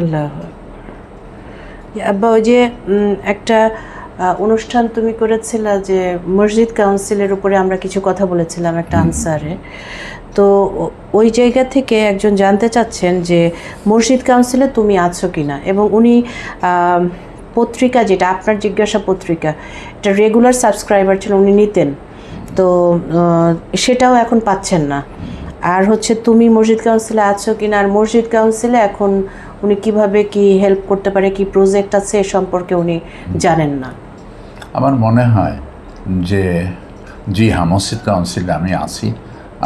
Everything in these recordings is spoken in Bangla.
আল্লাহ আব্বা ওই যে একটা অনুষ্ঠান তুমি করেছিলা যে মসজিদ কাউন্সিলের উপরে আমরা কিছু কথা বলেছিলাম একটা আনসারে। তো ওই জায়গা থেকে একজন জানতে চাচ্ছেন যে মসজিদ কাউন্সিলে তুমি আছো কি না এবং উনি পত্রিকা যেটা আপনার জিজ্ঞাসা পত্রিকা এটা রেগুলার সাবস্ক্রাইবার ছিল উনি নিতেন। তো সেটাও এখন পাচ্ছেন না। আর হচ্ছে তুমি মসজিদ কাউন্সিলে আছো কি না আর মসজিদ কাউন্সিলে এখন উনি কীভাবে কি হেল্প করতে পারে, কি প্রজেক্ট আছে সম্পর্কে উনি জানেন না। আমার মনে হয় যে, জি হ্যাঁ মসজিদ কাউন্সিলে আমি আছি।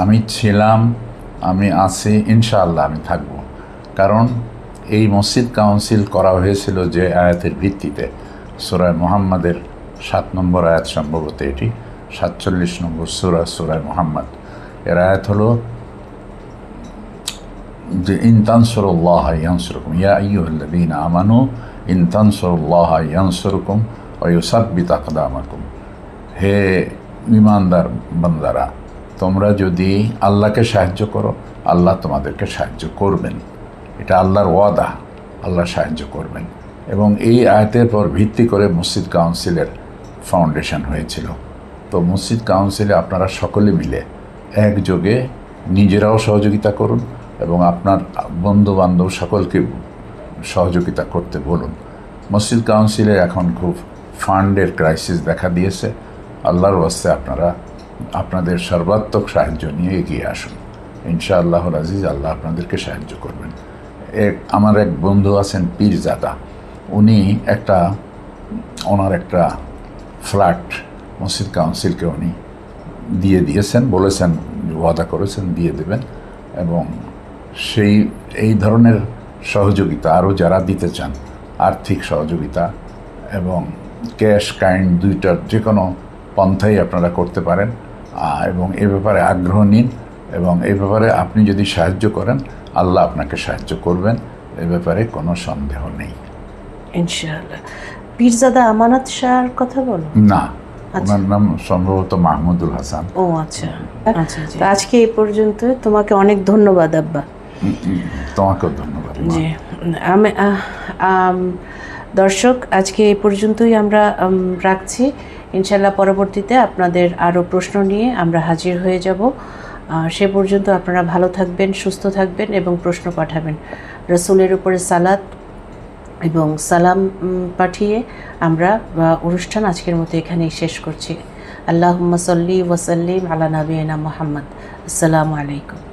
আমি ছিলাম, আমি আছি, ইনশাআল্লাহ আমি থাকব। কারণ এই মসজিদ কাউন্সিল করা হয়েছিল যে আয়াতের ভিত্তিতে। সুরায় মোহাম্মদের সাত নম্বর আয়াত সম্ভবত এটি, সাতচল্লিশ নম্বর সুরা সুরায় মোহাম্মদ। এর আয়াত হলো যে ইনতানসরুল্লাহ ইয়ানসুরকুম, ইয়া আইয়ুহাল্লাযীনা আমানু ইনতানসরুল্লাহ ইয়ানসুরকুম ওয়া ইউসাব্বিত আকদামাকুম। হে ইমানদার বান্দারা, তোমরা যদি আল্লাহকে সাহায্য করো, আল্লাহ তোমাদেরকে সাহায্য করবেন। এটা আল্লাহর ওয়াদা, আল্লাহ সাহায্য করবেন। এবং এই আয়তের পর ভিত্তি করে মসজিদ কাউন্সিলের ফাউন্ডেশন হয়েছিল। তো মসজিদ কাউন্সিলে আপনারা সকলে মিলে একযোগে নিজেরাও সহযোগিতা করুন এবং আপনার বন্ধু বান্ধব সকলকে সহযোগিতা করতে বলুন। মসজিদ কাউন্সিলে এখন খুব ফান্ডের ক্রাইসিস দেখা দিয়েছে। আল্লাহর ওয়াস্তে আপনারা আপনাদের সর্বাত্মক সাহায্য নিয়ে এগিয়ে আসুন। ইনশাআল্লাহ আজিজ আল্লাহ আপনাদেরকে সাহায্য করবেন। এক, আমার এক বন্ধু আছেন পীরজাদা। উনি একটা, ওনার একটা ফ্ল্যাট মসজিদ কাউন্সিলকে উনি দিয়ে দিয়েছেন, বলেছেন, ওয়াদা করেছেন, দিয়ে দেবেন এবং সেই এই ধরনের সহযোগিতা আরও যারা দিতে চান আর্থিক সহযোগিতা এবং ক্যাশ কাইন্ড দুইটার যে কোনো পন্থাই আপনারা করতে পারেন এবং এ ব্যাপারে আগ্রহ নিন এবং এ ব্যাপারে আপনি যদি সাহায্য করেন আল্লাহ আপনাকে সাহায্য করবেন এ ব্যাপারে কোনো সন্দেহ নেই। ইনশাআল্লাহ। পীরজাদা আমানত শাহর কথা বলো? না ওনার নাম সম্ভবত মাহমুদুল হাসান। ও আচ্ছা। আচ্ছা আজকে এই পর্যন্ত তোমাকে অনেক ধন্যবাদ আব্বা। তোমাকেও ধন্যবাদ জি, আমি দর্শক, আজকে এই পর্যন্তই আমরা রাখছি। ইনশাল্লাহ পরবর্তীতে আপনাদের আরও প্রশ্ন নিয়ে আমরা হাজির হয়ে যাব। সে পর্যন্ত আপনারা ভালো থাকবেন, সুস্থ থাকবেন এবং প্রশ্ন পাঠাবেন। রসুলের উপরে সালাত এবং সালাম পাঠিয়ে আমরা অনুষ্ঠান আজকের মতো এখানেই শেষ করছি। আল্লাহ সাল্লি ওয়াসাল্লিম আলা নবীনা মোহাম্মদ। আসসালামু আলাইকুম।